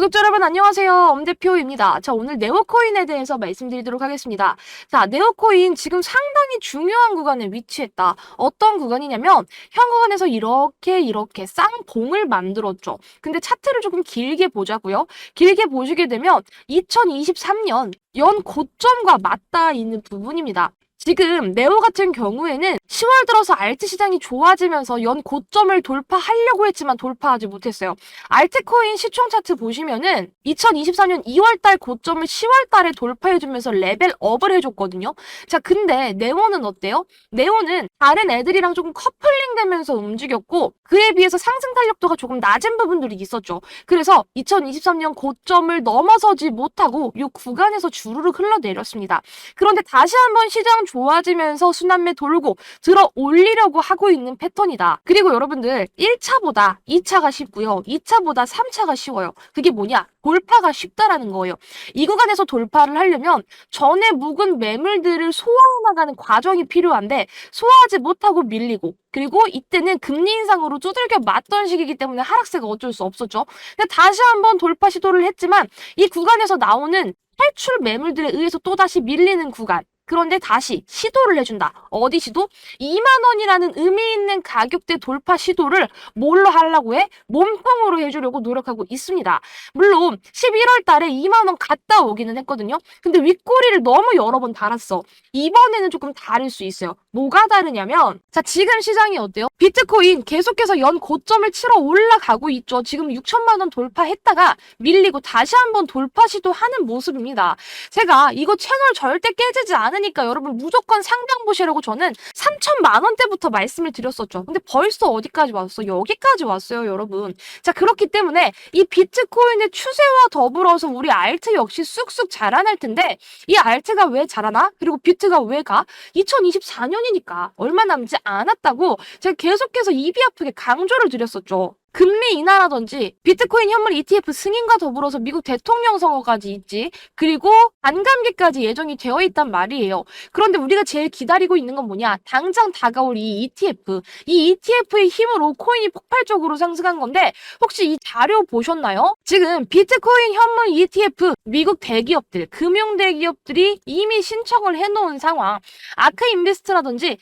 구독자 여러분 안녕하세요. 엄대표입니다. 자, 오늘 네오코인에 대해서 말씀드리도록 하겠습니다. 자, 네오코인 지금 상당히 중요한 구간에 위치했다. 어떤 구간이냐면 현 구간에서 이렇게 이렇게 쌍봉을 만들었죠. 근데 차트를 조금 길게 보자고요. 길게 보시게 되면 2023년 연 고점과 맞닿아 있는 부분입니다. 지금 네오 같은 경우에는 10월 들어서 알트 시장이 좋아지면서 연 고점을 돌파하려고 했지만 돌파하지 못했어요. 알트코인 시총 차트 보시면은 2024년 2월달 고점을 10월달에 돌파해주면서 레벨업을 해줬거든요. 자, 근데 네오는 어때요? 네오는 다른 애들이랑 조금 커플링 되면서 움직였고 그에 비해서 상승 탄력도가 조금 낮은 부분들이 있었죠. 그래서 2023년 고점을 넘어서지 못하고 이 구간에서 주르륵 흘러내렸습니다. 그런데 다시 한번 시장 좋아지면서 순환매 돌고 들어 올리려고 하고 있는 패턴이다. 그리고 여러분들 1차보다 2차가 쉽고요. 2차보다 3차가 쉬워요. 그게 뭐냐? 돌파가 쉽다라는 거예요. 이 구간에서 돌파를 하려면 전에 묵은 매물들을 소화해 나가는 과정이 필요한데 소화하지 못하고 밀리고 그리고 이때는 금리 인상으로 두들겨 맞던 시기이기 때문에 하락세가 어쩔 수 없었죠. 다시 한번 돌파 시도를 했지만 이 구간에서 나오는 탈출 매물들에 의해서 또다시 밀리는 구간. 그런데 다시 시도를 해준다. 어디 시도? 2만 원이라는 의미 있는 가격대 돌파 시도를 뭘로 하려고 해? 몸통으로 해주려고 노력하고 있습니다. 물론 11월 달에 2만 원 갔다 오기는 했거든요. 근데 윗꼬리를 너무 여러 번 달았어. 이번에는 조금 다를 수 있어요. 뭐가 다르냐면 자 지금 시장이 어때요? 비트코인 계속해서 연 고점을 치러 올라가고 있죠. 지금 6천만 원 돌파했다가 밀리고 다시 한번 돌파 시도하는 모습입니다. 제가 이거 채널 절대 깨지지 않 으니까 여러분 무조건 상장 보시라고 저는 3천만 원대부터 말씀을 드렸었죠. 근데 벌써 어디까지 왔어? 여기까지 왔어요, 여러분. 자, 그렇기 때문에 이 비트코인의 추세와 더불어서 우리 알트 역시 쑥쑥 자라날 텐데 이 알트가 왜 자라나? 그리고 비트가 왜 가? 2024년이니까 얼마 남지 않았다고 제가 계속해서 입이 아프게 강조를 드렸었죠. 금리 인하라든지 비트코인 현물 ETF 승인과 더불어서 미국 대통령 선거까지 있지. 그리고 반감기까지 예정이 되어 있단 말이에요. 그런데 우리가 제일 기다리고 있는 건 뭐냐? 당장 다가올 이 ETF. 이 ETF의 힘으로 코인이 폭발적으로 상승한 건데 혹시 이 자료 보셨나요? 지금 비트코인 현물 ETF 미국 대기업들, 금융 대기업들이 이미 신청을 해놓은 상황. 아크 인베스트라든지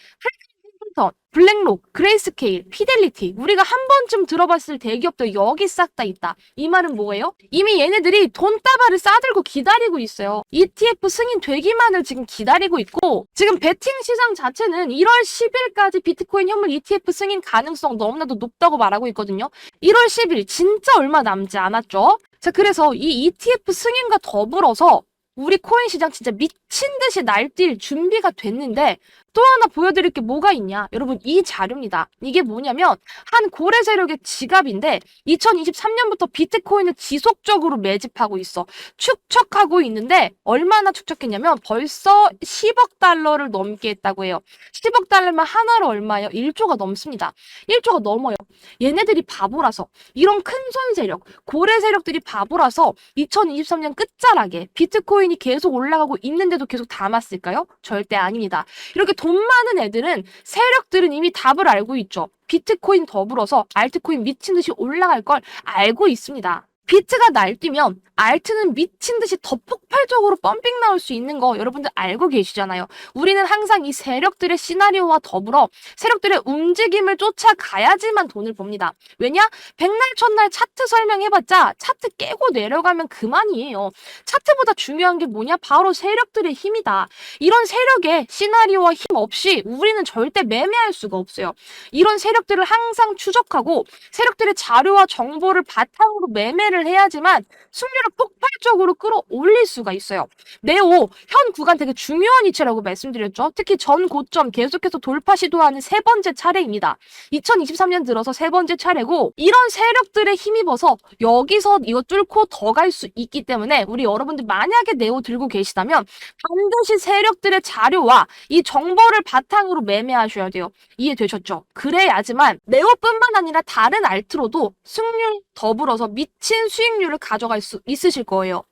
블랙록, 그레이스케일, 피델리티 우리가 한 번쯤 들어봤을 대기업도 여기 싹 다 있다. 이 말은 뭐예요? 이미 얘네들이 돈다발을 싸들고 기다리고 있어요. ETF 승인 되기만을 지금 기다리고 있고 지금 베팅 시장 자체는 1월 10일까지 비트코인 현물 ETF 승인 가능성 너무나도 높다고 말하고 있거든요. 1월 10일 진짜 얼마 남지 않았죠? 자 그래서 이 ETF 승인과 더불어서 우리 코인 시장 진짜 미친 듯이 날뛸 준비가 됐는데 또 하나 보여드릴 게 뭐가 있냐? 여러분, 이 자료입니다. 이게 뭐냐면, 한 고래 세력의 지갑인데, 2023년부터 비트코인을 지속적으로 매집하고 있어. 축적하고 있는데, 얼마나 축적했냐면, 벌써 10억 달러를 넘게 했다고 해요. 10억 달러면 하나로 얼마예요? 1조가 넘습니다. 1조가 넘어요. 얘네들이 바보라서, 이런 큰 손 세력, 고래 세력들이 바보라서, 2023년 끝자락에 비트코인이 계속 올라가고 있는데도 계속 담았을까요? 절대 아닙니다. 이렇게 돈 많은 애들은 세력들은 이미 답을 알고 있죠. 비트코인 더불어서 알트코인 미친 듯이 올라갈 걸 알고 있습니다. 비트가 날뛰면 알트는 미친 듯이 더 폭발적으로 펌핑 나올 수 있는 거 여러분들 알고 계시잖아요. 우리는 항상 이 세력들의 시나리오와 더불어 세력들의 움직임을 쫓아가야지만 돈을 법니다. 왜냐? 백날 첫날 차트 설명해봤자 차트 깨고 내려가면 그만이에요. 차트보다 중요한 게 뭐냐? 바로 세력들의 힘이다. 이런 세력의 시나리오와 힘 없이 우리는 절대 매매할 수가 없어요. 이런 세력들을 항상 추적하고 세력들의 자료와 정보를 바탕으로 매매를 해야지만 승률을 폭발적으로 끌어올릴 수가 있어요. 네오 현 구간 되게 중요한 위치라고 말씀드렸죠. 특히 전 고점 계속해서 돌파 시도하는 세 번째 차례입니다. 2023년 들어서 세 번째 차례고 이런 세력들에 힘입어서 여기서 이거 뚫고 더 갈 수 있기 때문에 우리 여러분들 만약에 네오 들고 계시다면 반드시 세력들의 자료와 이 정보를 바탕으로 매매하셔야 돼요. 이해되셨죠? 그래야지만 네오뿐만 아니라 다른 알트로도 승률 더불어서 미친 수익률을 가져갈 수 있으실 거예요.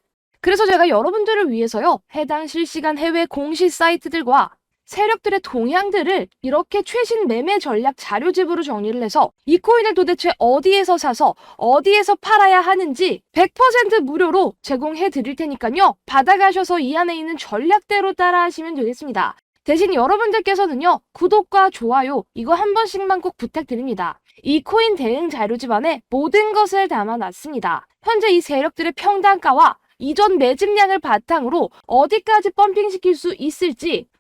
그래서 제가 여러분들을 위해서요, 해당 실시간 해외 공시 사이트들과 세력들의 동향들을 이렇게 최신 매매 전략 자료집으로 정리를 해서 이 코인을 도대체 어디에서 사서 어디에서 팔아야 하는지 100% 무료로 제공해 드릴 테니까요. 받아가셔서 이 안에 있는 전략대로 따라 하시면 되겠습니다. 대신 여러분들께서는요, 구독과 좋아요, 이거 한 번씩만 꼭 부탁드립니다. 이 코인 대응 자료집 안에 모든 것을 담아놨습니다. 현재 이 세력들의 평단가와 이전 매집량을 바탕으로 어디까지 펌핑시킬 수 있을지